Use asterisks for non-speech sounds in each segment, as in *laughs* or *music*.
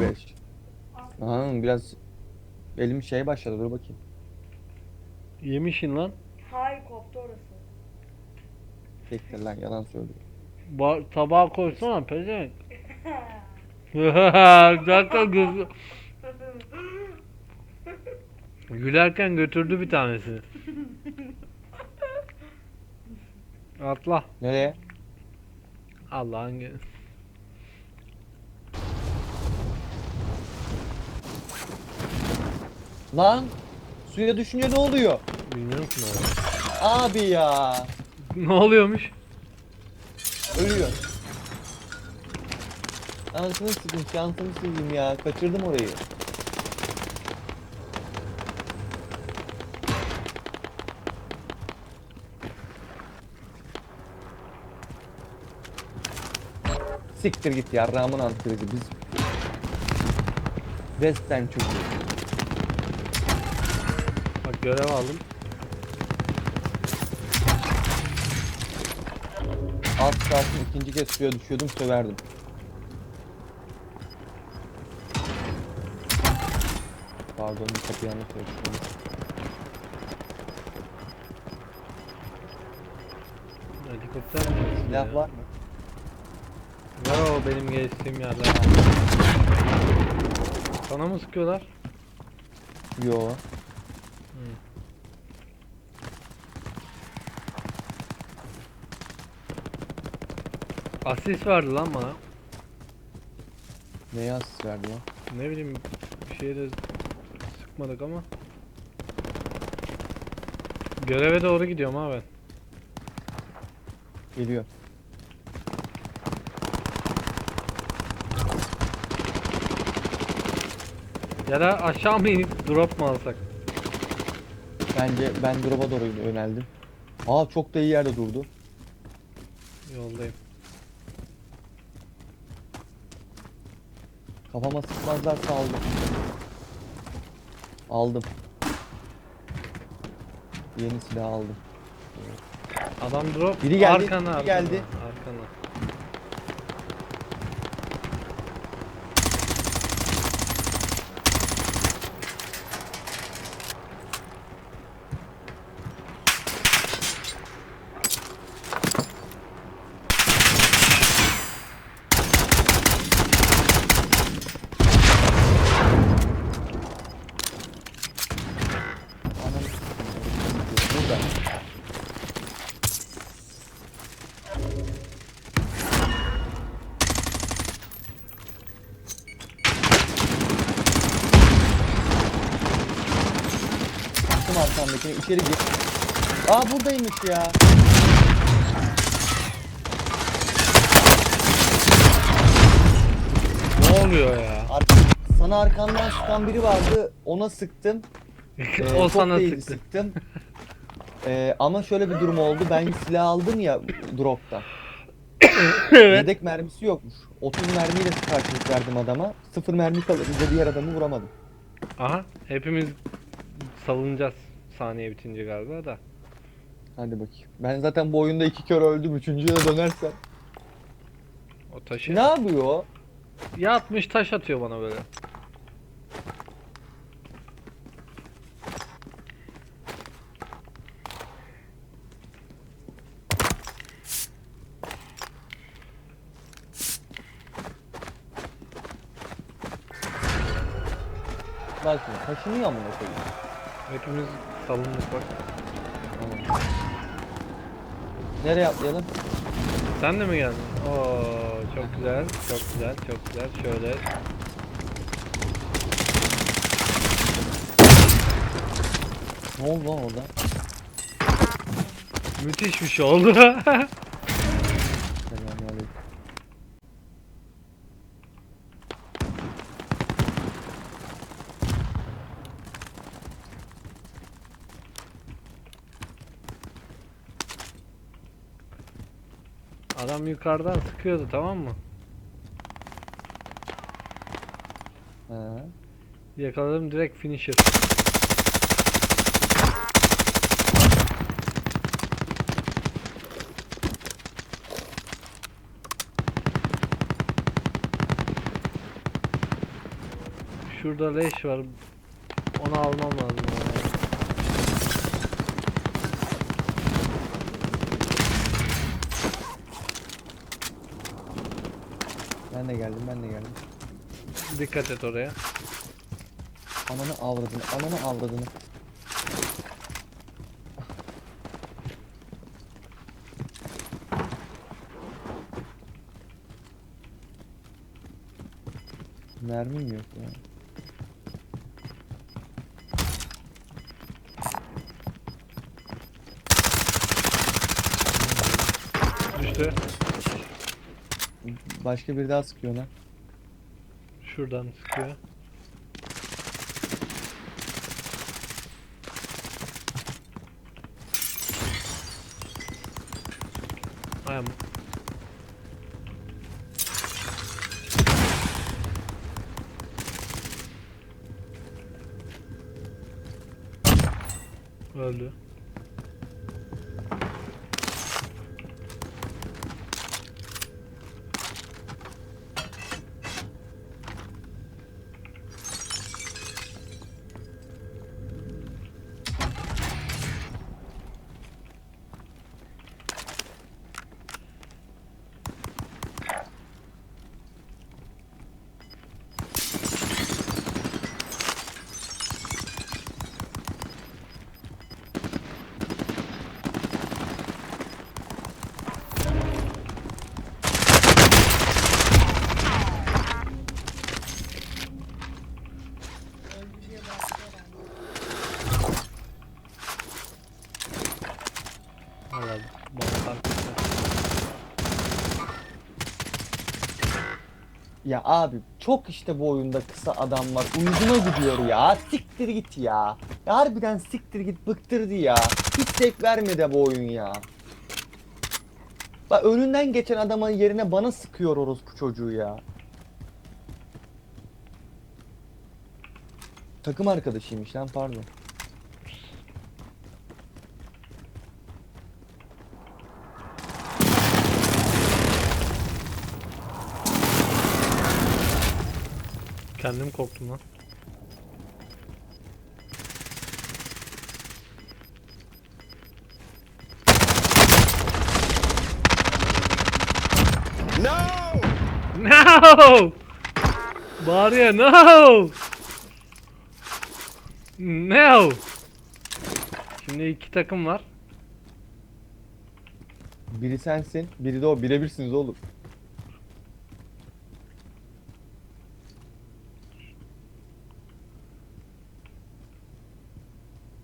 5. Aha biraz elim şey başladı dur bakayım. Yemişin lan. Hayır koptu orası. Tekrar lan yalan söylüyor. Ba tabağa koysana pezevenk. *laughs* Zaten göz... Gülerken götürdü bir tanesi. *laughs* Atla. Nereye? Allah'ın Lan suya düşünce ne oluyor? Bilmiyorum ki ne oluyor. Abi ya. *laughs* Ne oluyormuş? Ölüyor. Anasını sıkın şansımı sileyim ya. Kaçırdım orayı. Siktir git ya Ramın antkırıcı biz Western çocuğu. Bak görev aldım. Az kalsın ikinci kez suya düşüyordum söverdim. Pardon bir kapıyı yanlış açtım. Helikopter mi? Silah var mı? Var o benim geçtiğim yerler. Sana mı sıkıyorlar? Yo. Asist verdi lan bana. Neye asist verdi lan? Ne bileyim bir şeye de sıkmadık ama. Göreve doğru gidiyorum abi. Geliyor. Ya da aşağı mı inip drop mu alsak? Bence ben drop'a doğru yöneldim. Aa çok da iyi yerde durdu. Yoldayım. Kafama sıkmazlarsa aldım. Aldım. Yeni silah aldım. Adam drop. Biri geldi, Arkana, biri geldi. Arkana sikeyim, Burada. Baktım arkamdakine içeri gir. Aa buradaymış ya. Ne oluyor ya? Ar sana arkamdan sıkan biri vardı. Ona sıktım. *laughs* Ee, o sana sıktı. sıktım. Ee, ama şöyle bir durum oldu. Ben silah aldım ya dropta. evet. Yedek mermisi yokmuş. 30 mermiyle karşılık verdim adama. 0 mermi kalınca diğer adamı vuramadım. Aha hepimiz salınacağız saniye bitince galiba da. Hadi bakayım. Ben zaten bu oyunda iki kere öldüm. Üçüncüye dönersem. O taşı Ne yapıyor? yatmış taş atıyor bana böyle. Bak şimdi taşınıyor amına koyayım. Hepimiz salındık bak. Tamam. Nereye atlayalım? Sen de mi geldin? Oo çok güzel, çok güzel, çok güzel. Şöyle Ne oldu lan orada? müthiş bir şey oldu. *laughs* Adam yukarıdan sıkıyordu tamam mı? Ha. Yakaladım direkt finisher. Şurada leş var. Onu almam lazım. Ben de geldim ben de geldim. Dikkat et oraya. Ananı avradını ananı avradını. Mermim yok ya. Düştü. Başka biri daha sıkıyor lan. Şuradan sıkıyor. Ayağım. Öldü. Vallahi bana. Ya abi çok işte bu oyunda kısa adam var. Ucuna gidiyor ya. Siktir git ya. ya. Harbiden siktir git bıktırdı ya. Hiç zevk vermedi bu oyun ya. Bak önünden geçen adamın yerine bana sıkıyor orospu çocuğu ya. Takım arkadaşıymış lan pardon. Kendim korktum lan. No! No! Bağırıyor no! No! Şimdi iki takım var. Biri sensin, biri de o. Birebirsiniz oğlum.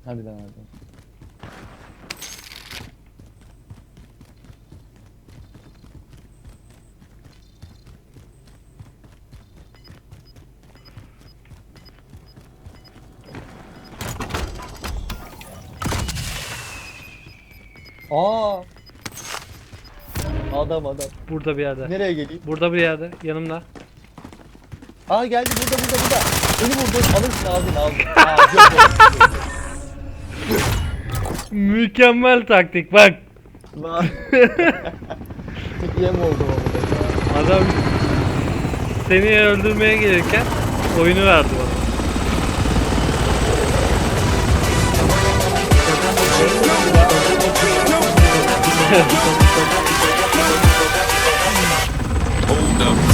Hadi lan hadi. Aa! Adam adam. Burada bir yerde. Nereye geleyim? Burada bir yerde. Yanımda. Aa geldi burada burada burada. Beni vurdu. Alırsın aldın aldın. Aa, yok, yok, yok. Mükemmel taktik bak. Lan. *laughs* Tek yem oldu orada. Adam seni öldürmeye gelirken oyunu verdi bana. Hold up.